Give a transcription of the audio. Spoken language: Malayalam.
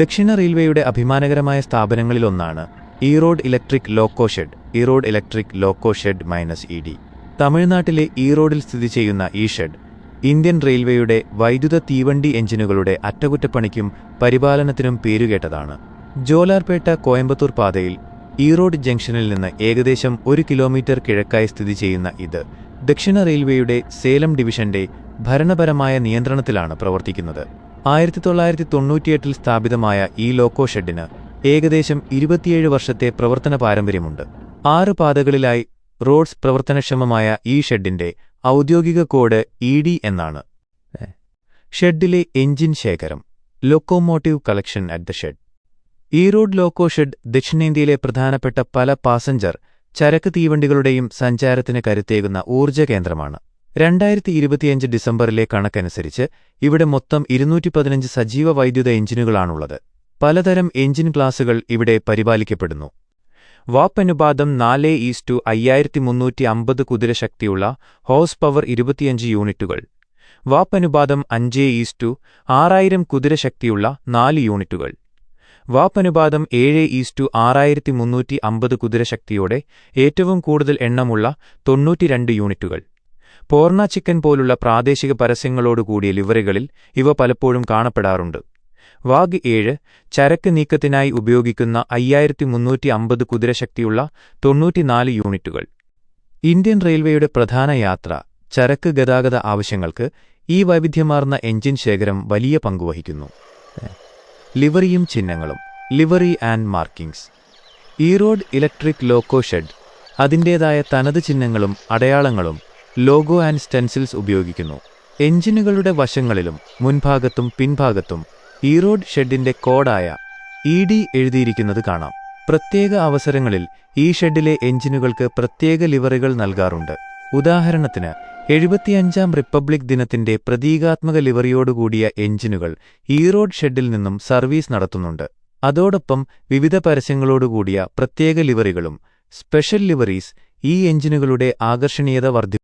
ദക്ഷിണ റെയിൽവേയുടെ അഭിമാനകരമായ സ്ഥാപനങ്ങളിലൊന്നാണ് Erode electric loco shed Erode electric loco shed minus E D. തമിഴ്നാട്ടിലെ ഈറോഡിൽ സ്ഥിതി ചെയ്യുന്ന ഈ ഷെഡ് ഇന്ത്യൻ റെയിൽവേയുടെ വൈദ്യുത തീവണ്ടി എഞ്ചിനുകളുടെ അറ്റകുറ്റപ്പണിക്കും പരിപാലനത്തിനും പേരുകേട്ടതാണ്. ജോലാർപേട്ട കോയമ്പത്തൂർ പാതയിൽ ഈറോഡ് ജംഗ്ഷനിൽ നിന്ന് ഏകദേശം ഒരു കിലോമീറ്റർ കിഴക്കായി സ്ഥിതി ചെയ്യുന്ന ഇത് ദക്ഷിണ റെയിൽവേയുടെ സേലം ഡിവിഷന്റെ ഭരണപരമായ നിയന്ത്രണത്തിലാണ് പ്രവർത്തിക്കുന്നത്. ആയിരത്തി തൊള്ളായിരത്തി തൊണ്ണൂറ്റിയെട്ടിൽ സ്ഥാപിതമായ ഈ ലോക്കോ ഷെഡിന് ഏകദേശം ഇരുപത്തിയേഴ് വർഷത്തെ പ്രവർത്തന പാരമ്പര്യമുണ്ട്. ആറ് പാതകളിലായി റോഡ്സ് പ്രവർത്തനക്ഷമമായ ഈ ഷെഡിന്റെ ഔദ്യോഗിക കോഡ് ഇ ഡി എന്നാണ്. ഷെഡിലെ എഞ്ചിൻ ശേഖരം locomotive collection at the shed. Erode loco shed ദക്ഷിണേന്ത്യയിലെ പ്രധാനപ്പെട്ട പല പാസഞ്ചർ ചരക്ക് തീവണ്ടികളുടെയും സഞ്ചാരത്തിന് കരുത്തേകുന്ന ഊർജ കേന്ദ്രമാണ്. രണ്ടായിരത്തി ഇരുപത്തിയഞ്ച് ഡിസംബറിലെ കണക്കനുസരിച്ച് ഇവിടെ മൊത്തം ഇരുന്നൂറ്റി പതിനഞ്ച് സജീവ വൈദ്യുത എഞ്ചിനുകളാണുള്ളത്. പലതരം എഞ്ചിൻ ക്ലാസുകൾ ഇവിടെ പരിപാലിക്കപ്പെടുന്നു. വാപ്പ് അനുപാതം നാല് ഈസ്റ്റു അയ്യായിരത്തി മുന്നൂറ്റി അമ്പത് കുതിരശക്തിയുള്ള ഹോസ് പവർ ഇരുപത്തിയഞ്ച് യൂണിറ്റുകൾ. വാപ്പ് അനുപാതം അഞ്ച് ഈസ്റ്റു ആറായിരം കുതിരശക്തിയുള്ള നാല് യൂണിറ്റുകൾ. വാപ്പ് അനുപാതം ഏഴ് ഈസ്റ്റു ആറായിരത്തി മുന്നൂറ്റി അമ്പത് കുതിരശക്തിയോടെ ഏറ്റവും കൂടുതൽ എണ്ണമുള്ള തൊണ്ണൂറ്റിരണ്ട് യൂണിറ്റുകൾ. പോർണ ചിക്കൻ പോലുള്ള പ്രാദേശിക പരസ്യങ്ങളോടുകൂടിയ ലിവറികളിൽ ഇവ പലപ്പോഴും കാണപ്പെടാറുണ്ട്. വാഗ് ഏഴ് ചരക്ക് നീക്കത്തിനായി ഉപയോഗിക്കുന്ന അയ്യായിരത്തി മുന്നൂറ്റി അമ്പത് കുതിരശക്തിയുള്ള തൊണ്ണൂറ്റിനാല് യൂണിറ്റുകൾ. ഇന്ത്യൻ റെയിൽവേയുടെ പ്രധാന യാത്ര ചരക്ക് ഗതാഗത ആവശ്യങ്ങൾക്ക് ഈ വൈവിധ്യമാർന്ന എഞ്ചിൻ ശേഖരം വലിയ പങ്കുവഹിക്കുന്നു ലിവറിയും ചിഹ്നങ്ങളും livery and markings. Erode electric loco shed അതിന്റേതായ തനത് ചിഹ്നങ്ങളും അടയാളങ്ങളും ലോഗോ ആൻഡ് സ്റ്റെൻസിൽസ് ഉപയോഗിക്കുന്നു. എഞ്ചിനുകളുടെ വശങ്ങളിലും മുൻഭാഗത്തും പിൻഭാഗത്തും ഈറോഡ് ഷെഡിന്റെ കോഡായ ഇ ഡി എഴുതിയിരിക്കുന്നത് കാണാം. പ്രത്യേക അവസരങ്ങളിൽ ഈ ഷെഡിലെ എഞ്ചിനുകൾക്ക് പ്രത്യേക ലിവറികൾ നൽകാറുണ്ട്. ഉദാഹരണത്തിന് എഴുപത്തിയഞ്ചാം റിപ്പബ്ലിക് ദിനത്തിന്റെ പ്രതീകാത്മക ലിവറിയോടുകൂടിയ എഞ്ചിനുകൾ ഈറോഡ് ഷെഡിൽ നിന്നും സർവീസ് നടത്തുന്നുണ്ട്. അതോടൊപ്പം വിവിധ പരസ്യങ്ങളോടുകൂടിയ പ്രത്യേക ലിവറികളും സ്പെഷ്യൽ ലിവറീസ് ഈ എഞ്ചിനുകളുടെ ആകർഷണീയത വർദ്ധിപ്പിക്കുന്നു